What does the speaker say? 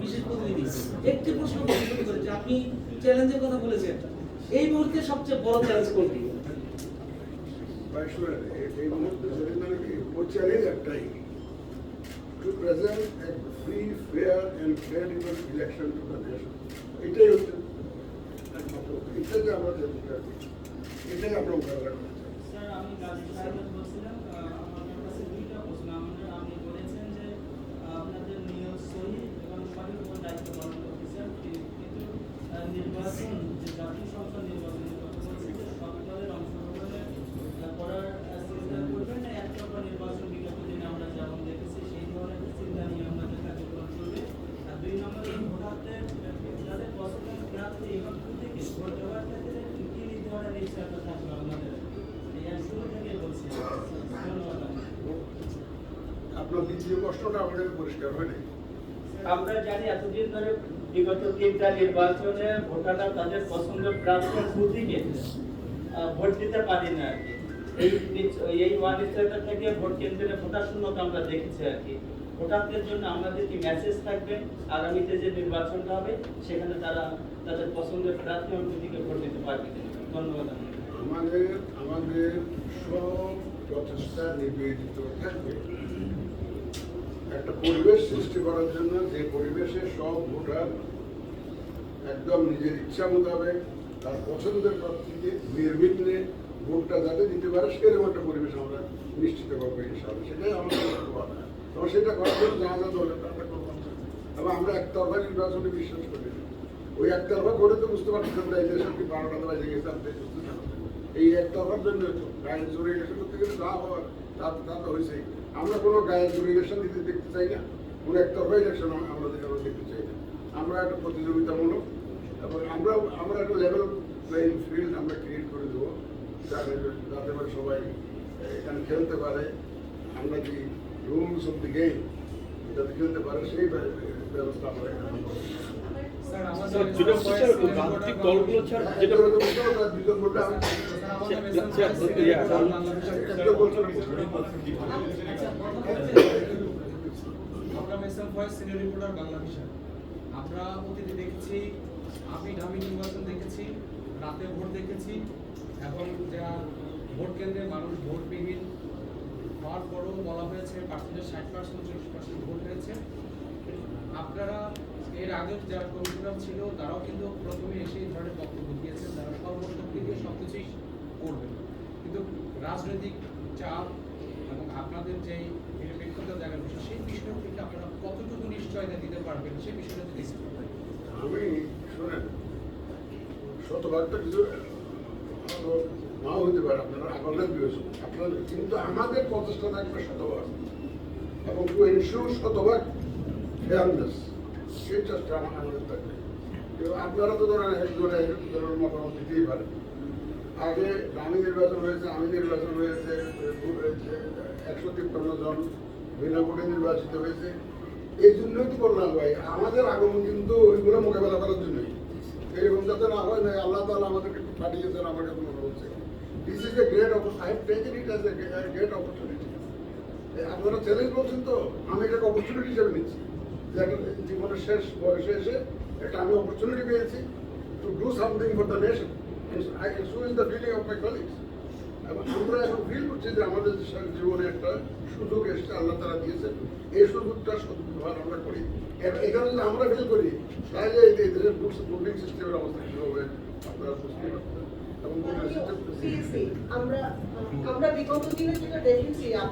বিশেষ প্রতিনিধি একটি প্রশ্ন করতে করেছে আপনি চ্যালেঞ্জের কথা বলেছেন। এই মুহূর্তে সবচেয়ে বড় চ্যালেঞ্জ কোনটি? এই- মুহূর্তে যদি মানে চ্যালেঞ্জ একটাই। To present a free fair and credible election to the nation এটাই হচ্ছে একমাত্র এটা যে আমরা এটাই আমরা মোকাবেলা করতে চাই। আপনার দ্বিতীয় প্রশ্নটা আমাদের পরিষ্কার হয়নি। আমরা জানি এতদিন ধরে বিগত তিনটা নির্বাচনে ভোটাররা তাদের পছন্দের প্রার্থীর বুথিকে ভোট দিতে পারি না আর কি। এই এই অনিশ্চয়তা থেকে ভোট কেন্দ্রে ভোটার শূন্যতা আমরা দেখেছি আর কি। ভোটারদের জন্য আমাদের কি মেসেজ থাকবে? আগামীতে যে নির্বাচনটা হবে, সেখানে তারা তাদের পছন্দের প্রার্থী বুথিকে ভোট দিতে পারবে ধন্যবাদ আমাদের আমাদের সব প্রচেষ্টা নিবেদিত থাকবে। একটা পরিবেশ সৃষ্টি করার জন্য যে পরিবেশে সব ভোটার একদম নিজের ইচ্ছা মোতাবেক তার পছন্দের প্রার্থীকে নির্বিঘ্নে ভোটটা যাতে দিতে পারে, সেরকম একটা পরিবেশ আমরা নিশ্চিত করব ইনশাআল্লাহ সেটাই আমাদের লক্ষ্য। এবং সেটা করার জন্য যা যা দলের আমরা করব এবং আমরা একতরফা নির্বাচনে বিশ্বাস করি না। ওই একতরফা করে তো বুঝতে পারছি আমরা এই দেশের কি বারোটা আপনি বুঝতে পারছেন। এই একতরফার জন্য তো গায়ের জোরে করতে গেলে যা হওয়ার তা তা তো হয়েছেই আমরা কোনো গায়ের জোরে ইলেকশন দিতে দেখতে চাই না। কোনো একতরফা ইলেকশন আমরা আমরা দেখতে চাই না। আমরা একটা প্রতিযোগিতামূলক এবং আমরা আমরা একটা লেভেল প্লেইং ফিল্ড আমরা ক্রিয়েট করে দেবো। যাতে যাতে করে সবাই এখানে খেলতে পারে। আমরা কি রুলস অফ দি গেম যাতে খেলতে পারে সেই ব্যবস্থা আমরা এখানে করব। যেটা আমরা অতীতে দেখেছি আমি ঢাবি নির্বাচন দেখেছি রাতে ভোট দেখেছি এবং যা ভোট কেন্দ্রে মানুষ ভোটবিহীন হওয়ার পরও বলা হয়েছে পার্সেন্টেজ ষাট পার্সেন্ট চল্লিশ পার্সেন্ট ভোট হয়েছে আপনারা এর আগের যারা কমিশনার ছিল, তারাও কিন্তু প্রথমে এসে এই ধরনের বক্তব্য দিয়েছেন। তারা দিকে সব কিছুই করবেন কিন্তু রাজনৈতিক চাপ এবং আপনাদের যে নিরপেক্ষতা জায়গার বিষয় সেই বিষয় থেকে আপনারা কতটুকু নিশ্চয়তা দিতে পারবেন সেই বিষয়টা যদি আমি শোনেন নাও হতে পারে, আপনারা আগলের বিবেচন আপনাদের কিন্তু আমাদের প্রচেষ্টা থাকবে শতভাগ। এবং টু এনশিওর শতভাগ ফেয়ারনেস সেই চেষ্টা আমাদের থাকবে। আপনারা তো ধরেন একজনে একজনের মতামত দিতেই পারেন। আগে আমি নির্বাচন হয়েছে, আমি নির্বাচন হয়েছে একশো তিপ্পান্ন জন বিনা ভোটে নির্বাচিত হয়েছে। এই জন্যই তো করলাম ভাই। আমাদের আগমন কিন্তু ওইগুলো মোকাবেলা করার জন্যই। এরকম যাতে না হয়, না আল্লাহ তালা আমাদেরকে পাঠিয়েছেন, আমার কাছে মনে হচ্ছে। This is a great taken it great opportunity আপনারা চ্যালেঞ্জ বলছেন তো, আমি এটাকে অপরচুনিটি হিসেবে নিচ্ছি। যে জীবনের শেষ বয়সে এসে একটা আমি অপরচুনিটি পেয়েছি। To do something for the nation I so the feeling of my colleagues এবং আমরা এখন ফিল করছি যে আমাদের জীবনে একটা সুযোগ এসছে আল্লাহ তারা দিয়েছেন। এই সুযোগটা সদ্ব্যবহার আমরা করি। এখানে যদি আমরা ফিল করি তাহলে এই ভোটিং সিস্টেমের অবস্থা কী হবে আপনারা বুঝতে পারছেন সিস্টেম আমরা আমরা বিগত দিনে যেটা দেখেছি